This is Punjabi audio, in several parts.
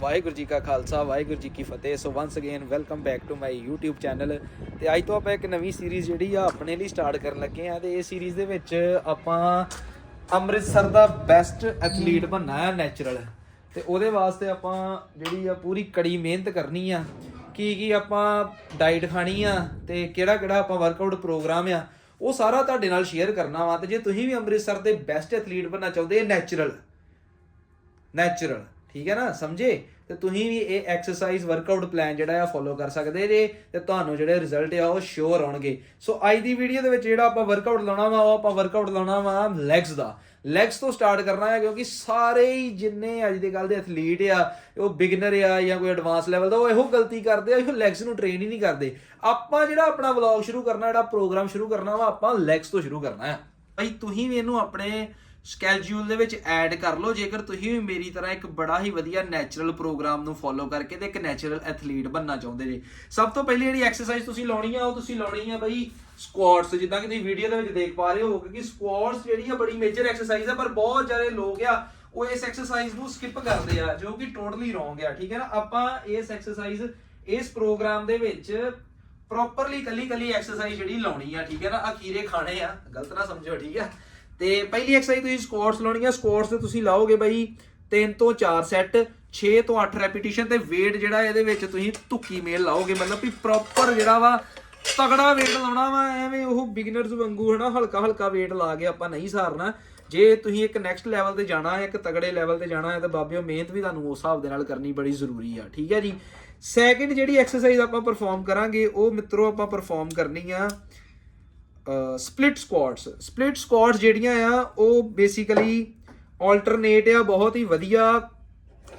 ਵਾਹਿਗੁਰੂ ਜੀ ਕਾ ਖਾਲਸਾ ਵਾਹਿਗੁਰੂ ਜੀ ਕੀ ਫਤਿਹ। So once again welcome back to my YouTube channel ਤੇ ਅੱਜ ਤੋਂ ਆਪਾਂ ਇੱਕ ਨਵੀਂ ਸੀਰੀਜ਼ ਜਿਹੜੀ ਆ ਆਪਣੇ ਲਈ ਸਟਾਰਟ ਕਰਨ ਲੱਗੇ ਆ। ਤੇ ਇਹ ਸੀਰੀਜ਼ ਦੇ ਵਿੱਚ ਆਪਾਂ ਅੰਮ੍ਰਿਤਸਰ ਦਾ ਬੈਸਟ ਐਥਲੀਟ ਬਣਨਾ ਹੈ ਨੈਚੁਰਲ ਤੇ ਉਹਦੇ ਵਾਸਤੇ ਆਪਾਂ ਜਿਹੜੀ ਆ ਪੂਰੀ ਕੜੀ ਮਿਹਨਤ ਕਰਨੀ ਆ। ਕੀ ਕੀ ਆਪਾਂ ਡਾਈਟ ਖਾਣੀ ਆ ਤੇ ਕਿਹੜਾ ਕਿਹੜਾ ਆਪਾਂ ਵਰਕਆਊਟ ਪ੍ਰੋਗਰਾਮ ਆ ਉਹ ਸਾਰਾ ਤੁਹਾਡੇ ਨਾਲ ਸ਼ੇਅਰ ਕਰਨਾ ਵਾ। ਤੇ ਜੇ ਤੁਸੀਂ ਵੀ ਅੰਮ੍ਰਿਤਸਰ ਦੇ ਬੈਸਟ ਐਥਲੀਟ ਬਣਨਾ ਚਾਹੁੰਦੇ ਨੈਚੁਰਲ ਨੈਚੁਰਲ ਠੀਕ ਹੈ ਨਾ, ਸਮਝੇ? ਤੇ ਤੁਸੀਂ ਵੀ ਇਹ ਐਕਸਰਸਾਈਜ਼ ਵਰਕਆਊਟ ਪਲਾਨ ਜਿਹੜਾ ਆ ਫੋਲੋ ਕਰ ਸਕਦੇ ਜੇ, ਤੇ ਤੁਹਾਨੂੰ ਜਿਹੜੇ ਰਿਜ਼ਲਟ ਆ ਉਹ ਸ਼ੋਰ ਆਉਣਗੇ। ਸੋ ਅੱਜ ਦੀ ਵੀਡੀਓ ਦੇ ਵਿੱਚ ਜਿਹੜਾ ਆਪਾਂ ਵਰਕਆਊਟ ਲਾਉਣਾ ਵਾ, ਉਹ ਆਪਾਂ ਵਰਕਆਊਟ ਲਾਉਣਾ ਵਾ ਲੈਗਸ ਦਾ। ਲੈਗਸ ਤੋਂ ਸਟਾਰਟ ਕਰਨਾ ਹੈ ਕਿਉਂਕਿ ਸਾਰੇ ਹੀ ਜਿੰਨੇ ਅੱਜ ਦੇ ਕੱਲ ਦੇ ਐਥਲੀਟ ਆ, ਉਹ ਬਿਗਨਰ ਆ ਜਾਂ ਕੋਈ ਐਡਵਾਂਸ ਲੈਵਲ ਦਾ, ਉਹ ਇਹੋ ਗਲਤੀ ਕਰਦੇ ਆ ਇਹੋ ਲੈਗਸ ਨੂੰ ਟ੍ਰੇਨ ਹੀ ਨਹੀਂ ਕਰਦੇ। ਆਪਾਂ ਜਿਹੜਾ ਆਪਣਾ ਵਲੌਗ ਸ਼ੁਰੂ ਕਰਨਾ, ਜਿਹੜਾ ਪ੍ਰੋਗਰਾਮ ਸ਼ੁਰੂ ਕਰਨਾ ਵਾ, ਆਪਾਂ ਲੈਗਸ ਤੋਂ ਸ਼ੁਰੂ ਕਰਨਾ ਆ ਭਾਈ ਤੁਸੀਂ ਵੀ ਇਹਨੂੰ ਆਪਣੇ ਸਕੇਡਿਊਲ ਦੇ ਵਿੱਚ ਐਡ ਕਰ ਲਓ, ਜੇਕਰ ਤੁਸੀਂ ਵੀ ਮੇਰੀ ਤਰ੍ਹਾਂ ਇੱਕ ਬੜਾ ਹੀ ਵਧੀਆ ਨੈਚੁਰਲ ਪ੍ਰੋਗਰਾਮ ਨੂੰ ਫੋਲੋ ਕਰਕੇ ਤੇ ਇੱਕ ਨੈਚੁਰਲ ਐਥਲੀਟ ਬਣਨਾ ਚਾਹੁੰਦੇ ਜੀ। ਸਭ ਤੋਂ ਪਹਿਲੀ ਜਿਹੜੀ ਐਕਸਰਸਾਈਜ਼ ਤੁਸੀਂ ਲਾਉਣੀ ਆ, ਉਹ ਤੁਸੀਂ ਲਾਉਣੀ ਆ ਬਈ ਸਕੁਆਟਸ ਜਿੱਦਾਂ ਕਿ ਤੁਸੀਂ ਵੀਡੀਓ ਦੇ ਵਿੱਚ ਦੇਖ ਪਾ ਰਹੇ ਹੋ ਕਿ ਸਕੁਆਟਸ ਜਿਹੜੀ ਆ ਬੜੀ ਮੇਜਰ ਐਕਸਰਸਾਈਜ਼ ਆ, ਪਰ ਬਹੁਤ ਸਾਰੇ ਲੋਕ ਆ, ਉਹ ਇਸ ਐਕਸਰਸਾਈਜ਼ ਨੂੰ ਸਕਿਪ ਕਰਦੇ ਆ, ਜੋ ਕਿ ਟੋਟਲੀ ਰੋਂਗ ਆ, ਠੀਕ ਹੈ ਨਾ? ਆਪਾਂ ਇਸ ਐਕਸਰਸਾਈਜ਼ ਇਸ ਪ੍ਰੋਗਰਾਮ ਦੇ ਵਿੱਚ ਪ੍ਰੋਪਰਲੀ ਕੱਲੀ ਕੱਲੀ ਐਕਸਰਸਾਈਜ਼ ਜਿਹੜੀ ਲਾਉਣੀ ਆ, ਠੀਕ ਹੈ ਨਾ? ਅਖੀਰੇ ਖਾਣੇ ਆ, ਗਲਤ ਨਾ ਸਮਝੋ, ਠੀਕ ਹੈ? ਤੇ ਪਹਿਲੀ ਐਕਸਰਸਾਈਜ਼ ਤੁਸੀਂ ਸਕੁਆਟਸ ਲਾਉਣੀ ਆ। ਸਕੁਆਟਸ ਤੇ ਤੁਸੀਂ ਲਾਓਗੇ ਬਾਈ 3 ਤੋਂ 4 ਸੈੱਟ 6 ਤੋਂ 8 ਰੈਪੀਟੀਸ਼ਨ ਤੇ weight ਜਿਹੜਾ ਇਹਦੇ ਵਿੱਚ ਤੁਸੀਂ ਧੁੱਕੀ ਮੇਲ ਲਾਓਗੇ। ਮਤਲਬ ਵੀ ਪ੍ਰੋਪਰ ਜਿਹੜਾ ਵਾ ਤਗੜਾ weight ਲਾਉਣਾ ਵਾ, ਐਵੇਂ ਉਹ ਬਿਗਨਰਸ ਵਾਂਗੂ ਹਨਾ ਹਲਕਾ ਹਲਕਾ weight ਲਾ ਕੇ ਆਪਾਂ ਨਹੀਂ ਸਾਰਨਾ। ਜੇ ਤੁਸੀਂ ਇੱਕ ਨੈਕਸਟ ਲੈਵਲ ਤੇ ਜਾਣਾ ਹੈ ਇੱਕ ਤਗੜੇ ਲੈਵਲ ਤੇ ਜਾਣਾ ਹੈ ਤਾਂ ਬਾਬਿਓ ਮਿਹਨਤ ਵੀ ਤੁਹਾਨੂੰ ਉਸ ਹਿਸਾਬ ਦੇ ਨਾਲ ਕਰਨੀ ਬੜੀ ਜ਼ਰੂਰੀ ਆ, ਠੀਕ ਹੈ ਜੀ? ਸੈਕਿੰਡ ਜਿਹੜੀ ਐਕਸਰਸਾਈਜ਼ ਆਪਾਂ ਪਰਫਾਰਮ ਕਰਾਂਗੇ, ਉਹ ਮਿੱਤਰੋ ਆਪਾਂ ਪਰਫਾਰਮ ਕਰਨੀ ਆ। ਸਪਲਿਟ ਸਕੁਆਟਸ ਸਪਲਿਟ ਸਕੁਆਟਸ ਜਿਹੜੀਆਂ ਆ, ਉਹ ਬੇਸਿਕਲੀ ਆਲਟਰਨੇਟ ਆ, ਬਹੁਤ ਹੀ ਵਧੀਆ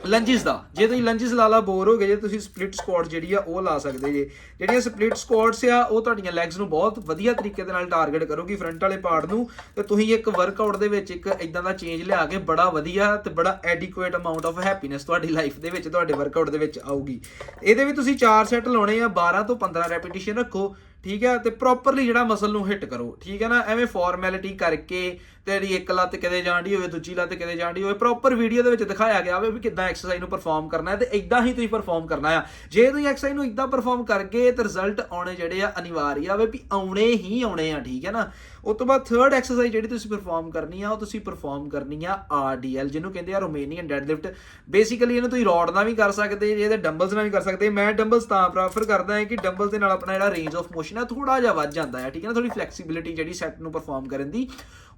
ਲੰਜਸ ਦਾ। ਜੇ ਤੁਸੀਂ ਲੰਜਸ ਲਾ ਲਾ ਬੋਰ ਹੋ ਗਏ ਜੇ ਤੁਸੀਂ ਸਪਲਿਟ ਸਕੁਆਟ ਜਿਹੜੀ ਆ, ਉਹ ਲਾ ਸਕਦੇ ਜੇ। ਜਿਹੜੀਆਂ ਸਪਲਿਟ ਸਕੁਆਟਸ ਆ, ਉਹ ਤੁਹਾਡੀਆਂ ਲੈਗਸ ਨੂੰ ਬਹੁਤ ਵਧੀਆ ਤਰੀਕੇ ਦੇ ਨਾਲ ਟਾਰਗੇਟ ਕਰੋਗੀ ਫਰੰਟ ਵਾਲੇ ਪਾਰਟ ਨੂੰ। ਤੇ ਤੁਸੀਂ ਇੱਕ ਵਰਕਆਊਟ ਦੇ ਵਿੱਚ ਇੱਕ ਇਦਾਂ ਦਾ ਚੇਂਜ ਲਿਆ ਕੇ ਬੜਾ ਵਧੀਆ ਤੇ ਬੜਾ ਐਡਿਕੁਏਟ ਅਮਾਉਂਟ ਆਫ ਹੈਪੀਨੈਸ ਤੁਹਾਡੀ ਲਾਈਫ ਦੇ ਵਿੱਚ, ਤੁਹਾਡੇ ਵਰਕਆਊਟ ਦੇ ਵਿੱਚ ਆਊਗੀ। ਇਹਦੇ ਵੀ ਤੁਸੀਂ 4 ਸੈੱਟ ਲਾਉਣੇ ਆ 12 ਤੋਂ 15 ਰੈਪੀਟੀਸ਼ਨ ਰੱਖੋ। ਠੀਕ ਹੈ? ਤੇ ਪ੍ਰੋਪਰਲੀ ਜਿਹੜਾ ਮਸਲ ਨੂੰ ਹਿੱਟ ਕਰੋ, ਠੀਕ ਹੈ ਨਾ? ਐਵੇਂ ਫਾਰਮੈਲਿਟੀ ਕਰਕੇ ਤੇਰੀ ਇੱਕ ਲੱਤ ਕਿਤੇ ਜਾਂਦੀ ਹੋਵੇ, ਦੂਜੀ ਲੱਤ ਕਿਤੇ ਜਾਂਦੀ ਹੋਵੇ ਪ੍ਰੋਪਰ ਵੀਡੀਓ ਦੇ ਵਿੱਚ ਦਿਖਾਇਆ ਗਿਆ ਹੋਵੇ ਵੀ ਕਿੱਦਾਂ ਐਕਸਰਸਾਈਜ਼ ਨੂੰ ਪਰਫਾਰਮ ਕਰਨਾ ਹੈ ਤੇ ਇਦਾਂ ਹੀ ਤੁਸੀਂ ਪਰਫਾਰਮ ਕਰਨਾ ਆ। ਜੇ ਤੁਸੀਂ ਐਕਸਰਸਾਈਜ਼ ਨੂੰ ਇਦਾਂ ਪਰਫਾਰਮ ਕਰਗੇ ਤੇ ਰਿਜ਼ਲਟ ਆਉਣੇ ਜਿਹੜੇ ਆ ਅਨਿਵਾਰੀ ਆ ਵੀ ਆਉਣੇ ਹੀ ਆਉਣੇ ਆ, ਠੀਕ ਹੈ ਨਾ? ਉਸ ਤੋਂ ਬਾਅਦ ਥਰਡ ਐਕਸਰਸਾਈਜ਼ ਜਿਹੜੀ ਤੁਸੀਂ ਪਰਫਾਰਮ ਕਰਨੀ ਆ, ਉਹ ਤੁਸੀਂ ਪਰਫਾਰਮ ਕਰਨੀ ਆ ਆਰਡੀਐਲ ਜਿਹਨੂੰ ਕਹਿੰਦੇ ਆ ਰੋਮੇਨੀਅਨ ਡੈਡਲਿਫਟ ਬੇਸਿਕਲੀ ਇਹਨੂੰ ਤੁਸੀਂ ਰੋਡ ਨਾਲ ਵੀ ਕਰ ਸਕਦੇ ਜੇ ਇਹਦੇ ਡੰਬਲਸ ਨਾਲ ਵੀ ਕਰ ਸਕਦੇ। ਮੈਂ ਡੰਬਲਸ ਤਾਂ ਪ੍ਰੈਫਰ ਕਰਦਾ ਹਾਂ ਕਿ ਡੰਬਲ ਦੇ ਨਾਲ ਆਪਣਾ ਜਿਹੜਾ ਰੇਂਜ ਆਫ ਮੋਸ਼ਨ ਹੈ ਥੋੜਾ ਜਿਹਾ ਵੱਧ ਜਾਂਦਾ ਹੈ ਠੀਕ ਹੈ ਨਾ? ਥੋੜੀ ਫਲੈਕਸੀਬਿਲਿਟੀ ਜਿਹੜੀ ਸੈੱਟ ਨੂੰ ਪਰਫਾਰਮ ਕਰਨ ਦੀ,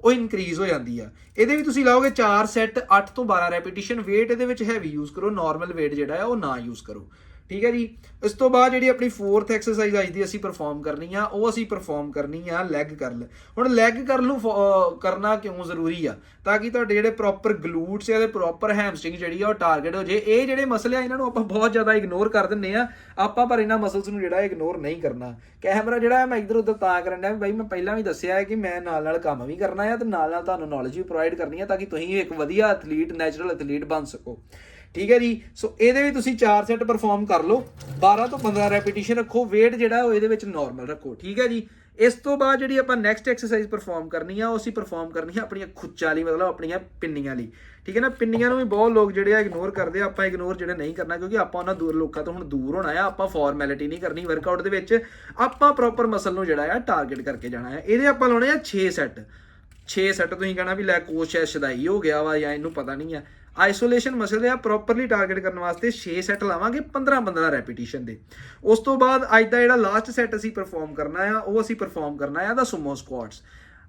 ਉਹ ਇਨਕਰੀਜ਼ ਹੋ ਜਾਂਦੀ ਆ। ਇਹਦੇ ਵੀ ਤੁਸੀਂ ਲਾਓਗੇ 4 ਸੈੱਟ 8 ਤੋਂ 12 ਰੈਪੀਟੀਸ਼ਨ weight, ਇਹਦੇ ਵਿੱਚ ਹੈਵੀ ਯੂਜ਼ ਕਰੋ ਨਾਰਮਲ weight ਜਿਹੜਾ ਆ, ਉਹ ਨਾ ਯੂਜ਼ ਕਰੋ। ਠੀਕ ਹੈ ਜੀ? ਇਸ ਤੋਂ ਬਾਅਦ ਜਿਹੜੀ ਆਪਣੀ ਫੋਰਥ ਐਕਸਰਸਾਈਜ਼ ਅੱਜ ਦੀ ਅਸੀਂ ਪਰਫਾਰਮ ਕਰਨੀ ਆ, ਉਹ ਅਸੀਂ ਪਰਫਾਰਮ ਕਰਨੀ ਆ ਲੈਗ ਕਰਲ ਹੁਣ ਲੈਗ ਕਰਲ ਨੂੰ ਫੋ- ਕਰਨਾ ਕਿਉਂ ਜ਼ਰੂਰੀ ਆ? ਤਾਂ ਕਿ ਤੁਹਾਡੇ ਜਿਹੜੇ ਪ੍ਰੋਪਰ ਗਲੂਟਸ ਆ ਤੇ ਪ੍ਰੋਪਰ ਹੈਮਸਟ੍ਰਿੰਗ ਜਿਹੜੀ ਆ ਉਹ ਟਾਰਗੇਟ ਹੋ ਜੇ। ਇਹ ਜਿਹੜੇ ਮਸਲੇ ਆ, ਇਹਨਾਂ ਨੂੰ ਆਪਾਂ ਬਹੁਤ ਜ਼ਿਆਦਾ ਇਗਨੋਰ ਕਰ ਦਿੰਨੇ ਆ। ਆਪਾਂ ਪਰ ਇਹਨਾਂ ਮਸਲਸ ਨੂੰ ਜਿਹੜਾ ਇਗਨੋਰ ਨਹੀਂ ਕਰਨਾ। ਕੈਮਰਾ ਜਿਹੜਾ ਮੈਂ ਇਧਰ ਉਧਰ ਤਾਂ ਕਰਨ ਡਿਆ ਵੀ ਮੈਂ ਪਹਿਲਾਂ ਵੀ ਦੱਸਿਆ ਹੈ ਕਿ ਮੈਂ ਨਾਲ ਨਾਲ ਕੰਮ ਵੀ ਕਰਨਾ ਆ ਤੇ ਨਾਲ ਨਾਲ ਤੁਹਾਨੂੰ ਨੌਲੇਜ ਵੀ ਪ੍ਰੋਵਾਈਡ ਕਰਨੀ ਆ ਤਾਂ ਕਿ ਤੁਸੀਂ ਇੱਕ ਵਧੀਆ ਐਥਲੀਟ ਨੈਚੁਰਲ ਐਥਲੀਟ ਬਣ ਸਕੋ। ਠੀਕ ਹੈ ਜੀ? ਸੋ ਇਹਦੇ ਵੀ ਤੁਸੀਂ 4 ਸੈੱਟ ਪਰਫਾਰਮ ਕਰ ਲਓ। 12 ਤੋਂ 15 ਰੈਪੀਟੀਸ਼ਨ ਰੱਖੋ। Weight ਜਿਹੜਾ ਉਹ ਇਹਦੇ ਵਿੱਚ ਨਾਰਮਲ ਰੱਖੋ। ਠੀਕ ਹੈ ਜੀ? ਇਸ ਤੋਂ ਬਾਅਦ ਜਿਹੜੀ ਆਪਾਂ ਨੈਕਸਟ ਐਕਸਰਸਾਈਜ਼ ਪਰਫਾਰਮ ਕਰਨੀ ਆ, ਉਹ ਅਸੀਂ ਪਰਫਾਰਮ ਕਰਨੀ ਆ ਆਪਣੀਆਂ ਖੁੱਚਾਂ ਲਈ ਮਤਲਬ ਆਪਣੀਆਂ ਪਿੰਨੀਆਂ ਲਈ ਠੀਕ ਹੈ ਨਾ? ਪਿੰਨੀਆਂ ਨੂੰ ਵੀ ਬਹੁਤ ਲੋਕ ਜਿਹੜੇ ਆ ਇਗਨੋਰ ਕਰਦੇ ਆ। ਆਪਾਂ ਇਗਨੋਰ ਜਿਹੜੇ ਨਹੀਂ ਕਰਨਾ, ਕਿਉਂਕਿ ਆਪਾਂ ਉਹਨਾਂ ਦੂਰ ਲੋਕਾਂ ਤੋਂ ਹੁਣ ਦੂਰ ਹੋਣਾ ਆ। ਆਪਾਂ ਫਾਰਮੈਲਿਟੀ ਨਹੀਂ ਕਰਨੀ ਵਰਕਆਊਟ ਦੇ ਵਿੱਚ। ਆਪਾਂ ਪ੍ਰੋਪਰ ਮਸਲ ਨੂੰ ਜਿਹੜਾ ਆ ਟਾਰਗੇਟ ਕਰਕੇ ਜਾਣਾ ਆ। ਇਹਦੇ ਆਪਾਂ ਲਾਉਣੇ ਆ 6 ਸੈੱਟ 6 ਸੈੱਟ ਤੁਸੀਂ ਕਹਣਾ ਵੀ ਲੈ ਕੋਚ ਐ ਸ਼ਦਾਈ ਹੋ ਗਿਆ ਵਾ ਜਾਂ ਇਹਨੂੰ ਪਤਾ ਨਹੀਂ ਆ। ਆਈਸੋਲੇਸ਼ਨ ਮਸਲੇ ਆ ਪ੍ਰੋਪਰਲੀ ਟਾਰਗੇਟ ਕਰਨ ਵਾਸਤੇ 6 ਸੈੱਟ ਲਾਵਾਂਗੇ 15 15 ਰੈਪੀਟੀਸ਼ਨ ਦੇ। ਉਸ ਤੋਂ ਬਾਅਦ ਅੱਜ ਦਾ ਜਿਹੜਾ ਲਾਸਟ ਸੈੱਟ ਅਸੀਂ ਪਰਫਾਰਮ ਕਰਨਾ ਆ, ਉਹ ਅਸੀਂ ਪਰਫਾਰਮ ਕਰਨਾ ਆ ਦਾ ਸੁਮੋ ਸਕੁਆਟਸ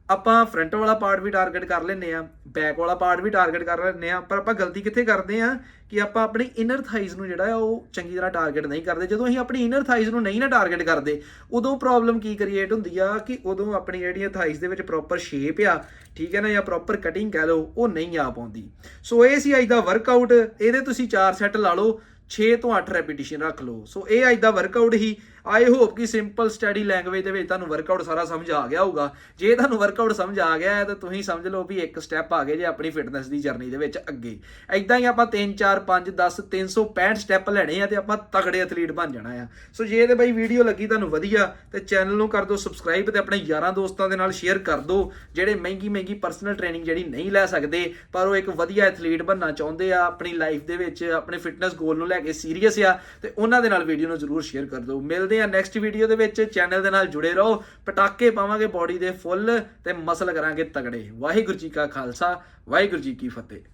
ਆਪਾਂ ਫਰੰਟ ਵਾਲਾ ਪਾਰਟ ਵੀ ਟਾਰਗੇਟ ਕਰ ਲੈਨੇ ਆ ਬੈਕ ਵਾਲਾ ਪਾਰਟ ਵੀ ਟਾਰਗੇਟ ਕਰ ਲੈਨੇ ਆ ਪਰ ਆਪਾਂ ਗਲਤੀ ਕਿੱਥੇ ਕਰਦੇ ਆ ਕਿ ਆਪਾਂ ਆਪਣੀ ਇਨਰ ਥਾਈਜ਼ ਨੂੰ ਜਿਹੜਾ ਆ ਉਹ ਚੰਗੀ ਤਰ੍ਹਾਂ ਟਾਰਗੇਟ ਨਹੀਂ ਕਰਦੇ। ਜਦੋਂ ਅਸੀਂ ਆਪਣੀ ਇਨਰ ਥਾਈਜ਼ ਨੂੰ ਨਹੀਂ ਨਾ ਟਾਰਗੇਟ ਕਰਦੇ, ਉਦੋਂ ਪ੍ਰੋਬਲਮ ਕੀ ਕ੍ਰੀਏਟ ਹੁੰਦੀ ਆ ਕਿ ਉਦੋਂ ਆਪਣੀ ਜਿਹੜੀਆਂ ਥਾਈਜ਼ ਦੇ ਵਿੱਚ ਪ੍ਰੋਪਰ ਸ਼ੇਪ ਆ, ਠੀਕ ਹੈ ਨਾ, ਜਾਂ ਪ੍ਰੋਪਰ ਕਟਿੰਗ ਕਹਿ ਲਓ, ਉਹ ਨਹੀਂ ਆ ਪਾਉਂਦੀ। ਸੋ ਇਹ ਸੀ ਅੱਜ ਦਾ ਵਰਕਆਊਟ ਇਹਦੇ ਤੁਸੀਂ 4 ਸੈੱਟ ਲਾ ਲਓ 6 ਤੋਂ 8 ਰੈਪੀਟੀਸ਼ਨ ਰੱਖ ਲਓ। ਸੋ ਇਹ ਅੱਜ ਦਾ ਵਰਕਆਊਟ ਹੀ ਆਈ ਹੋਪ ਕਿ ਸਿੰਪਲ ਸਟੱਡੀ ਲੈਂਗੁਏਜ ਦੇ ਵਿੱਚ ਤੁਹਾਨੂੰ ਵਰਕਆਊਟ ਸਾਰਾ ਸਮਝ ਆ ਗਿਆ ਹੋਊਗਾ। ਜੇ ਤੁਹਾਨੂੰ ਵਰਕਆਊਟ ਸਮਝ ਆ ਗਿਆ ਹੈ, ਤਾਂ ਤੁਸੀਂ ਸਮਝ ਲਓ ਵੀ ਇੱਕ ਸਟੈਪ ਆ ਗਏ ਜੇ ਆਪਣੀ ਫਿਟਨੈਸ ਦੀ ਜਰਨੀ ਦੇ ਵਿੱਚ ਅੱਗੇ। ਐਦਾਂ ਹੀ ਆਪਾਂ 3 4 5 10 365 ਸਟੈਪ ਲੈਣੇ ਆ ਤੇ ਆਪਾਂ ਤਗੜੇ ਐਥਲੀਟ ਬਣ ਜਾਣਾ ਆ। ਸੋ ਜੇ ਤੇ ਬਈ ਵੀਡੀਓ ਲੱਗੀ ਤੁਹਾਨੂੰ ਵਧੀਆ, ਤੇ ਚੈਨਲ ਨੂੰ ਕਰ ਦਿਓ ਸਬਸਕ੍ਰਾਈਬ ਤੇ ਆਪਣੇ ਯਾਰਾਂ ਦੋਸਤਾਂ ਦੇ ਨਾਲ ਸ਼ੇਅਰ ਕਰ ਦਿਓ, ਜਿਹੜੇ ਮਹਿੰਗੀ ਮਹਿੰਗੀ ਪਰਸਨਲ ਟ੍ਰੇਨਿੰਗ ਜਿਹੜੀ ਨਹੀਂ ਲੈ ਸਕਦੇ, ਪਰ ਉਹ ਇੱਕ ਵਧੀਆ ਐਥਲੀਟ ਬਣਨਾ ਚਾਹੁੰਦੇ ਆ, ਆਪਣੀ ਲਾਈਫ ਦੇ ਵਿੱਚ, ਆਪਣੇ ਫਿਟਨੈਸ ਗੋਲ ਨੂੰ ਲੈ ਕੇ ਸੀਰੀਅਸ ਆ, ਤੇ ਉਹਨਾਂ ਦੇ ਨਾਲ ਵੀਡੀਓ ਨੂੰ ਜਰੂਰ ਸ਼ੇਅਰ ਕਰ ਦਿਓ। ਮਿਲਦੇ ਆ ਨੈਕਸਟ ਵੀਡੀਓ ਦੇ ਵਿੱਚ। ਚੈਨਲ ਦੇ ਨਾਲ ਜੁੜੇ ਰਹੋ। ਪਟਾਕੇ ਪਾਵਾਂਗੇ ਬੋਡੀ ਦੇ ਫੁੱਲ ਤੇ ਮਸਲ ਕਰਾਂਗੇ ਤਗੜੇ। ਵਾਹਿਗੁਰੂ ਜੀ ਕਾ ਖਾਲਸਾ, ਵਾਹਿਗੁਰੂ ਜੀ ਕੀ ਫਤਿਹ।